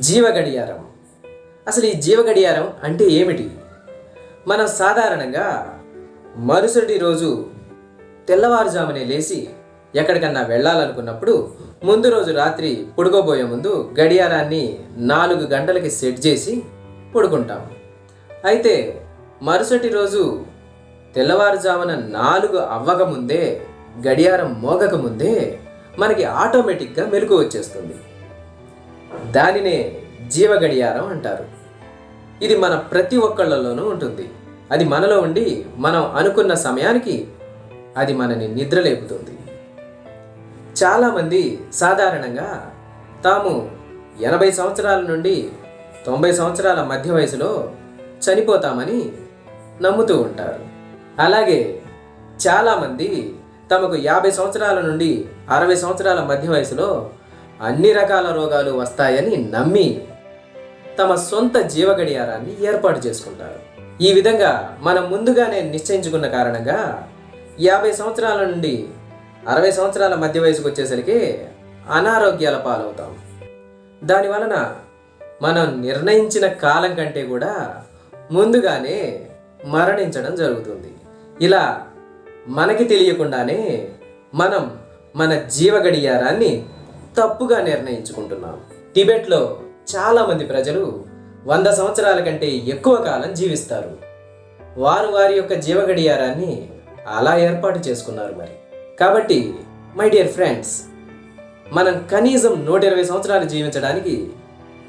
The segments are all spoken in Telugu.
జీవ గడియారం అసలు ఈ జీవ గడియారం అంటే ఏమిటి? మనం సాధారణంగా మరుసటి రోజు తెల్లవారుజామునే లేచి ఎక్కడికన్నా వెళ్ళాలనుకున్నప్పుడు ముందు రోజు రాత్రి పడుకోబోయే ముందు గడియారాన్ని నాలుగు గంటలకి సెట్ చేసి పడుకుంటాం. అయితే మరుసటి రోజు తెల్లవారుజామున నాలుగు అవ్వకముందే గడియారం మోగకముందే మనకి ఆటోమేటిక్గా మెలకు వచ్చేస్తుంది. దానినే జీవ గడియారం అంటారు. ఇది మన ప్రతి ఒక్కళ్ళలోనూ ఉంటుంది. అది మనలో ఉండి మనం అనుకున్న సమయానికి అది మనని నిద్రలేపుతుంది. చాలామంది సాధారణంగా తాము ఎనభై సంవత్సరాల నుండి తొంభై సంవత్సరాల మధ్య వయసులో చనిపోతామని నమ్ముతూ ఉంటారు. అలాగే చాలామంది తమకు యాభై సంవత్సరాల నుండి అరవై సంవత్సరాల మధ్య వయసులో అన్ని రకాల రోగాలు వస్తాయని నమ్మి తమ సొంత జీవ గడియారాన్ని ఏర్పాటు చేసుకుంటారు. ఈ విధంగా మనం ముందుగానే నిశ్చయించుకున్న కారణంగా యాభై సంవత్సరాల నుండి అరవై సంవత్సరాల మధ్య వయసుకు వచ్చేసరికి అనారోగ్యాల పాలవుతాం. దాని వలన మనం నిర్ణయించిన కాలం కంటే కూడా ముందుగానే మరణించడం జరుగుతుంది. ఇలా మనకి తెలియకుండానే మనం మన జీవ గడియారాన్ని తప్పుగా నిర్ణయించుకుంటున్నాం. టిబెట్లో చాలామంది ప్రజలు వంద సంవత్సరాల కంటే ఎక్కువ కాలం జీవిస్తారు. వారు వారి యొక్క జీవ గడియారాన్ని అలా ఏర్పాటు చేసుకున్నారు మరి. కాబట్టి మై డియర్ ఫ్రెండ్స్ మనం కనీసం నూట ఇరవై సంవత్సరాలు జీవించడానికి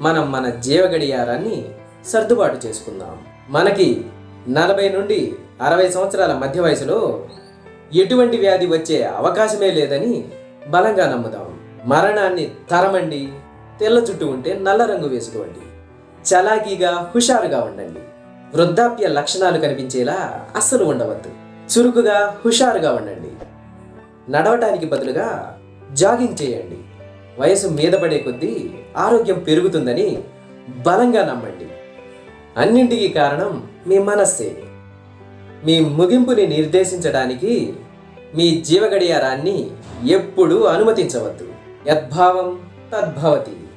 మనం మన జీవ గడియారాన్ని సర్దుబాటు చేసుకుందాం. మనకి నలభై నుండి అరవై సంవత్సరాల మధ్య వయసులో ఎటువంటి వ్యాధి వచ్చే అవకాశమే లేదని బలంగా నమ్ముదాం. మరణాన్ని తరమండి. తెల్ల జుట్టు ఉంటే నల్ల రంగు వేసుకోండి. చలాకీగా హుషారుగా ఉండండి. వృద్ధాప్య లక్షణాలు కనిపించేలా అస్సలు ఉండవద్దు. చురుకుగా హుషారుగా ఉండండి. నడవటానికి బదులుగా జాగింగ్ చేయండి. వయసు మీద పడే కొద్దీ ఆరోగ్యం పెరుగుతుందని బలంగా నమ్మండి. అన్నింటికీ కారణం మీ మనస్సే. మీ ముగింపుని నిర్దేశించడానికి మీ జీవగడియారాన్ని ఎప్పుడూ అనుమతించవద్దు. యద్భావం తద్భవతి.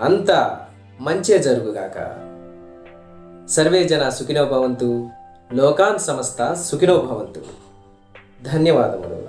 అంతా మంచే జరుగుగాక. సర్వే జన సుఖినో భవంతు లోకాన్ సమస్త సుఖినో భవంతు. ధన్యవాదములు.